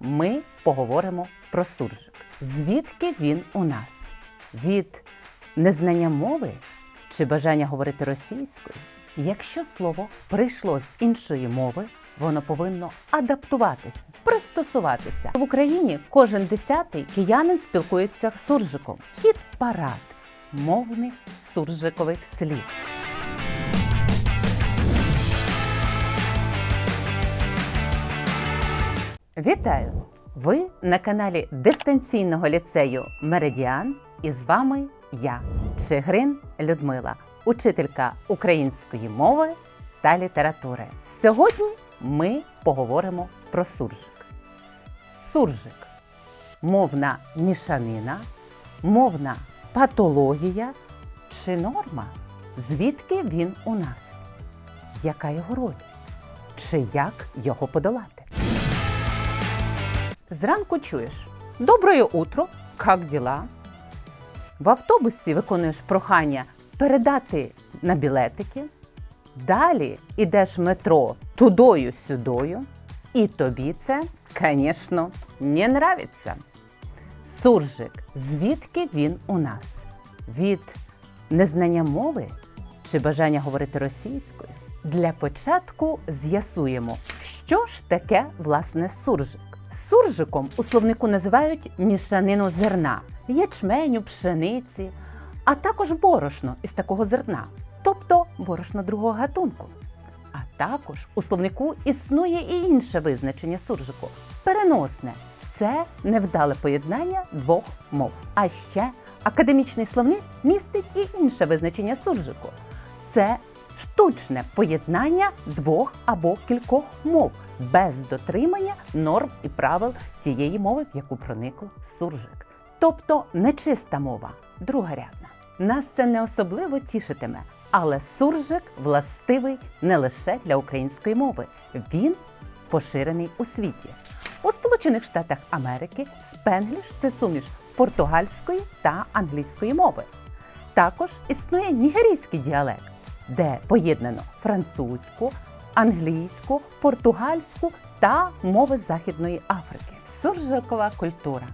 ми поговоримо про суржик. Звідки він у нас? Від незнання мови чи бажання говорити російською? Якщо слово прийшло з іншої мови, воно повинно адаптуватися, пристосуватися. В Україні кожен десятий киянин спілкується суржиком. Хід парад мовних суржикових слів. Вітаю! Ви на каналі дистанційного ліцею Меридіан і з вами я, Чигрин Людмила, учителька української мови та літератури. Сьогодні ми поговоримо про суржик. Суржик мовна мішанина, мовна патологія чи норма? Звідки він у нас? Яка його роль? Чи як його подолати? Зранку чуєш Доброе утро, як діла? В автобусі виконуєш прохання передати на білетики. Далі йдеш метро тудою сюдою, і тобі це, звісно, не нравиться. Суржик, звідки він у нас? Від незнання мови чи бажання говорити російською? Для початку з'ясуємо, що ж таке власне суржик. Суржиком у словнику називають мішанину зерна, ячменю, пшениці, а також борошно із такого зерна, тобто борошно другого гатунку. А також у словнику існує і інше визначення суржику переносне. Це невдале поєднання двох мов. А ще академічний словник містить і інше визначення суржику. Це штучне поєднання двох або кількох мов без дотримання норм і правил тієї мови, в яку проникло суржик. Тобто нечиста мова, другорядна. Нас це не особливо тішитиме, але суржик властивий не лише для української мови. Він поширений у світі. У Сполучених Штатах Америки спенгліш це суміш португальської та англійської мови. Також існує нігерійський діалект, де поєднано французьку, англійську, португальську та мови Західної Африки. Суржикова культура.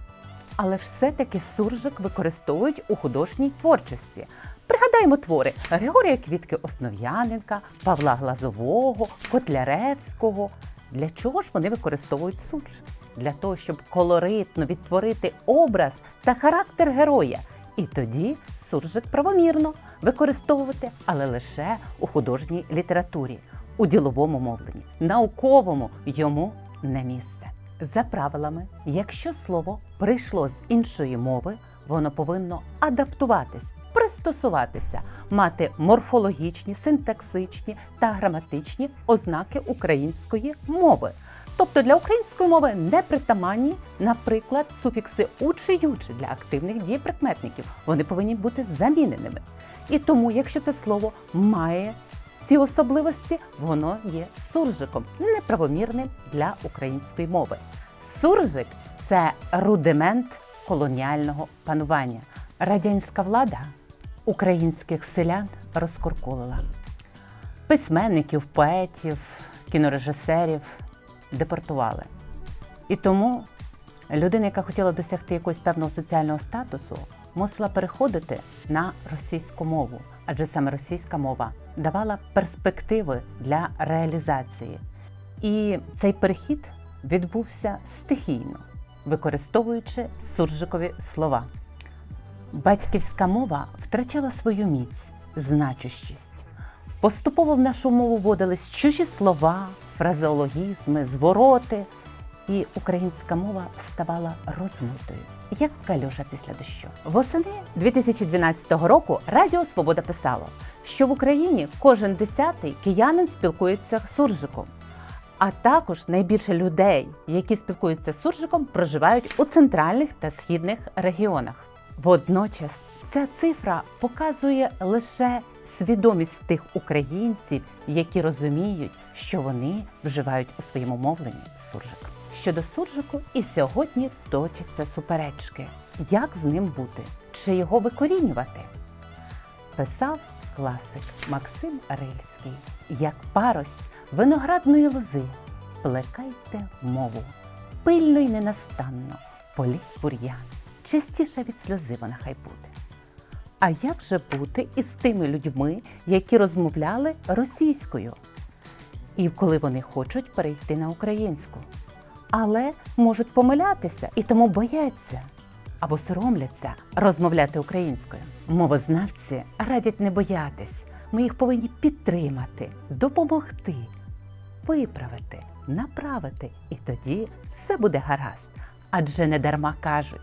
Але все-таки суржик використовують у художній творчості. Пригадаємо твори Григорія Квітки Основ'яненка, Павла Глазового, Котляревського. Для чого ж вони використовують суржик? Для того, щоб колоритно відтворити образ та характер героя. І тоді суржик правомірно використовувати, але лише у художній літературі, у діловому мовленні, науковому йому не місце. За правилами, якщо слово прийшло з іншої мови, воно повинно адаптуватись, пристосуватися, мати морфологічні, синтаксичні та граматичні ознаки української мови. Тобто для української мови не притаманні, наприклад, суфікси у чи ючи для активних дієприкметників. Вони повинні бути заміненими. І тому, якщо це слово має ці особливості, воно є суржиком, неправомірним для української мови. Суржик це рудимент колоніального панування. Радянська влада українських селян розкуркулила. Письменників, поетів, кінорежисерів депортували. І тому людина, яка хотіла досягти якогось певного соціального статусу, мусила переходити на російську мову, адже саме російська мова давала перспективи для реалізації. І цей перехід відбувся стихійно, використовуючи суржикові слова. Батьківська мова втрачала свою міць, значущість. Поступово в нашу мову вводились чужі слова, фразеологізми, звороти, і українська мова ставала розмитою, як калюжа після дощу. Восени 2012 року Радіо Свобода писало, що в Україні кожен десятий киянин спілкується суржиком. А також найбільше людей, які спілкуються з суржиком, проживають у центральних та східних регіонах. Водночас ця цифра показує лише свідомість тих українців, які розуміють, що вони вживають у своєму мовленні суржик. Щодо суржику, і сьогодні точаться суперечки. Як з ним бути? Чи його викорінювати? Писав класик Максим Рильський. Як парость виноградної лози, плекайте мову, пильно й ненастанно політ бур'ян. Частіше від сльози вона хай буде. А як же бути із тими людьми, які розмовляли російською? І коли вони хочуть перейти на українську, але можуть помилятися і тому бояться або соромляться розмовляти українською. Мовознавці радять не боятись. Ми їх повинні підтримати, допомогти, виправити, направити, і тоді все буде гаразд. Адже не дарма кажуть,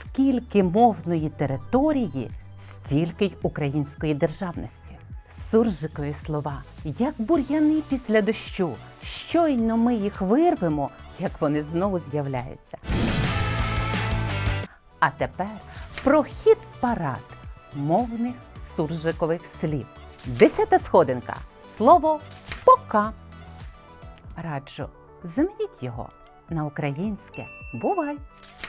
скільки мовної території, стільки й української державності. Суржикові слова, як бур'яни після дощу. Щойно ми їх вирвемо, як вони знову з'являються. А тепер про хід парад мовних суржикових слів. Десята сходинка. Слово пока. Раджу, замініть його на українське бувай.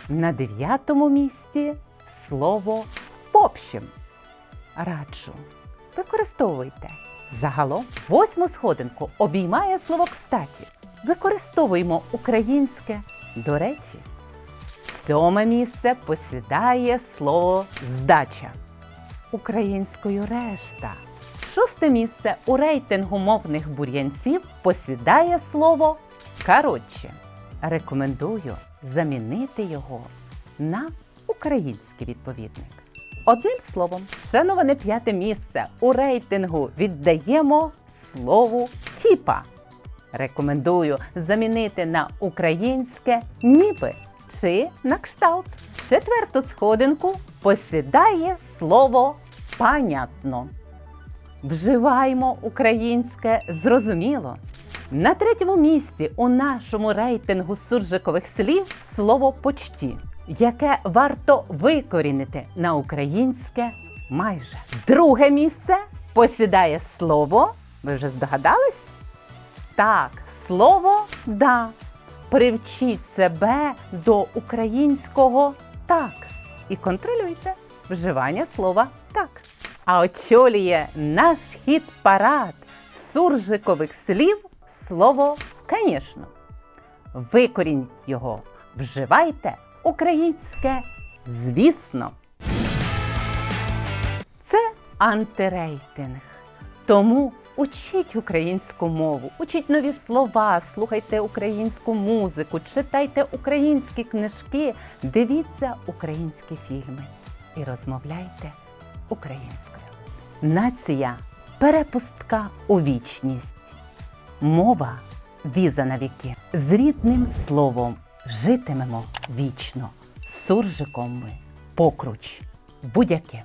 На дев'ятому місці слово в общем. Раджу, використовуйте. Загалом восьму сходинку обіймає слово кстаті. Використовуємо українське до речі. Сьоме місце посідає слово здача. Українською решта. Шосте місце у рейтингу мовних бур'янців посідає слово коротше. Рекомендую замінити його на український відповідник. Одним словом, шановане п'яте місце у рейтингу віддаємо слову тіпа. Рекомендую замінити на українське ніби чи на кшталт. Четверту сходинку посідає слово панятно. Вживаємо українське зрозуміло. На третьому місці у нашому рейтингу суржикових слів слово почті, яке варто викорінити на українське майже. Друге місце посідає слово. Ви вже здогадались? Так, слово да. Привчіть себе до українського так і контролюйте вживання слова так. А очолює наш хіт парад суржикових слів слово «конечно». Викорініть його, вживайте українське, звісно. Це антирейтинг. Тому учіть українську мову, учіть нові слова, слухайте українську музику, читайте українські книжки, дивіться українські фільми і розмовляйте українською. Нація перепустка у вічність. Мова віза на віки. З рідним словом житимемо вічно. Суржиком ми покруч. Будь-яке.